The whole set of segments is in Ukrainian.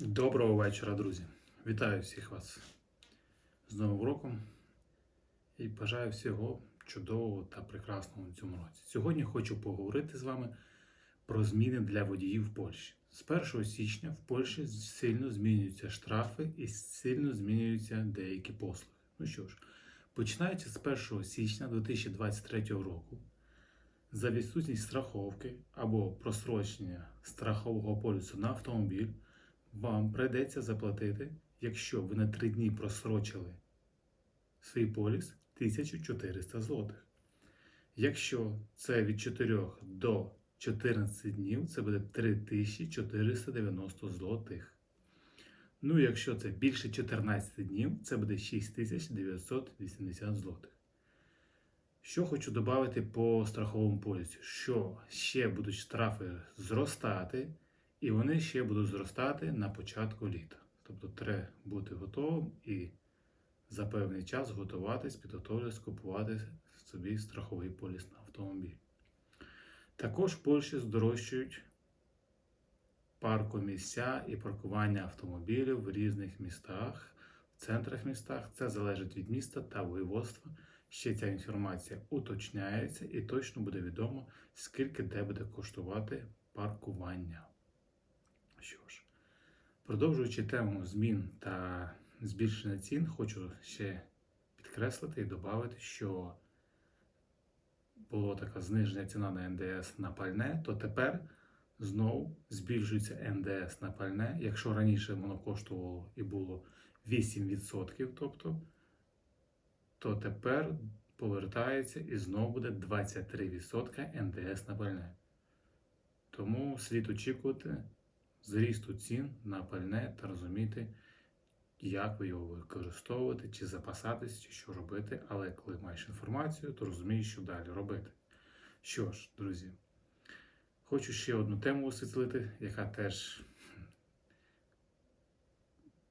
Доброго вечора, друзі! Вітаю всіх вас з Новим роком і бажаю всього чудового та прекрасного в цьому році. Сьогодні хочу поговорити з вами про зміни для водіїв в Польщі. З 1 січня в Польщі сильно змінюються штрафи і сильно змінюються деякі послуги. Ну що ж, починаючи з 1 січня 2023 року, за відсутність страховки або просрочення страхового полюсу на автомобіль вам прийдеться заплатити, якщо ви на 3 дні просрочили свій поліс 1400 злотих. Якщо це від 4 до 14 днів, це буде 3490 злотих. Ну, якщо це більше 14 днів, це буде 6980 злотих. Що хочу додати по страховому полісі, що ще будуть штрафи зростати, і вони ще будуть зростати на початку літа. Тобто треба бути готовим і за певний час готуватись, підготовлюватись, купувати собі страховий поліс на автомобіль. Також в Польщі здорожчують паркомісця і паркування автомобілів в різних містах, в центрах містах. Це залежить від міста та воєводства. Ще ця інформація уточняється і точно буде відомо, скільки де буде коштувати паркування. Продовжуючи тему змін та збільшення цін, хочу ще підкреслити і додати, що була така знижена ціна на НДС на пальне, то тепер знову збільшується НДС на пальне. Якщо раніше воно коштувало і було 8%, тобто, то тепер повертається і знову буде 23% НДС на пальне. Тому слід очікувати зрісту цін на пальне та розуміти, як ви його використовувати, чи запасатись, чи що робити. Але коли маєш інформацію, то розумієш, що далі робити. Що ж, друзі, хочу ще одну тему освітлити, яка теж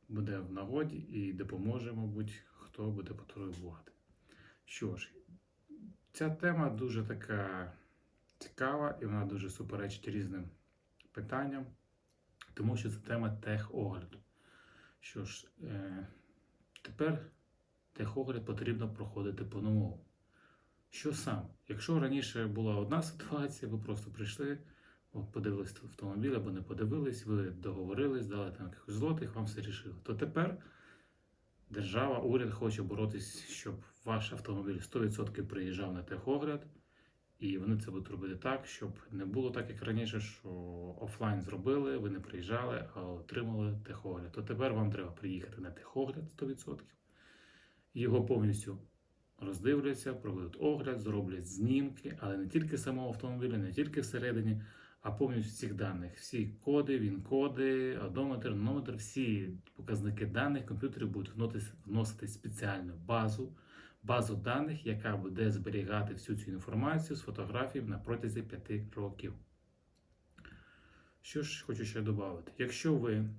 буде в нагоді і допоможе, мабуть, хто буде потребувати. Що ж, ця тема дуже така цікава і вона дуже суперечить різним питанням тому що це тема техогляду. Що ж, е, тепер техогляд потрібно проходити по-новому. Що сам? Якщо раніше була одна ситуація, ви просто прийшли, подивились автомобіль або не подивились, ви договорились, дали там якихось злотих, вам все рішили. То тепер держава, уряд хоче боротись, щоб ваш автомобіль 100% приїжджав на техогляд. І вони це будуть робити так, щоб не було так, як раніше, що офлайн зробили, ви не приїжджали, а отримали техогляд. То тепер вам треба приїхати на техогляд 100%. Його повністю роздивляться, проведуть огляд, зроблять знімки, але не тільки самого автомобіля, не тільки всередині, а повністю всіх даних. Всі коди, він-коди, одометр, нометр, всі показники даних комп'ютерів будуть вносити спеціальну базу базу даних, яка буде зберігати всю цю інформацію з фотографій на протязі 5 років. Що ж хочу ще додати? Якщо ви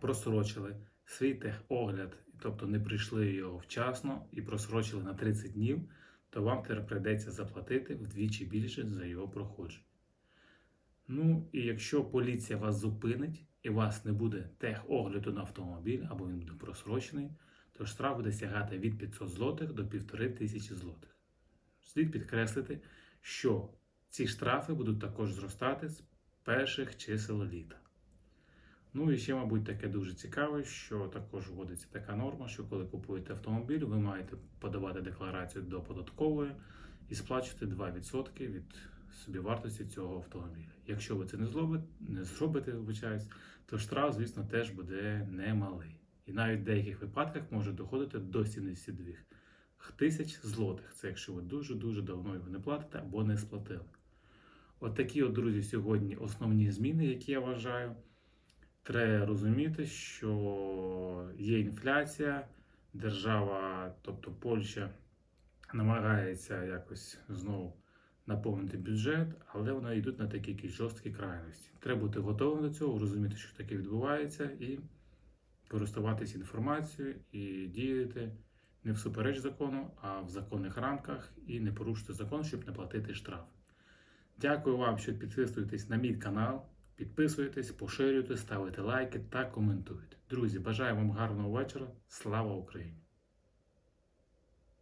просрочили свій техогляд, тобто не прийшли його вчасно і просрочили на 30 днів, то вам тепер прийдеться заплатити вдвічі більше за його проходження. Ну, і якщо поліція вас зупинить і у вас не буде техогляду на автомобіль або він буде просрочений, то штраф буде сягати від 500 злотих до 1500 злотих. Слід підкреслити, що ці штрафи будуть також зростати з перших чисел літа. Ну і ще, мабуть, таке дуже цікаве, що також вводиться така норма, що коли купуєте автомобіль, ви маєте подавати декларацію до податкової і сплачувати 2% від собівартості цього автомобіля. Якщо ви це не зробите, не зробите, то штраф, звісно, теж буде немалий. І навіть в деяких випадках може доходити до 72 тисяч злотих. Це якщо ви дуже-дуже давно його не платите або не сплатили. От такі, от, друзі, сьогодні основні зміни, які я вважаю. Треба розуміти, що є інфляція, держава, тобто Польща, намагається якось знову наповнити бюджет, але вони йдуть на такі жорсткі крайності. Треба бути готовим до цього, розуміти, що таке відбувається, і користуватися інформацією і діяти не всупереч закону, а в законних рамках і не порушити закон, щоб не платити штраф. Дякую вам, що підписуєтесь на мій канал. Підписуйтесь, поширюйте, ставите лайки та коментуйте. Друзі, бажаю вам гарного вечора. Слава Україні!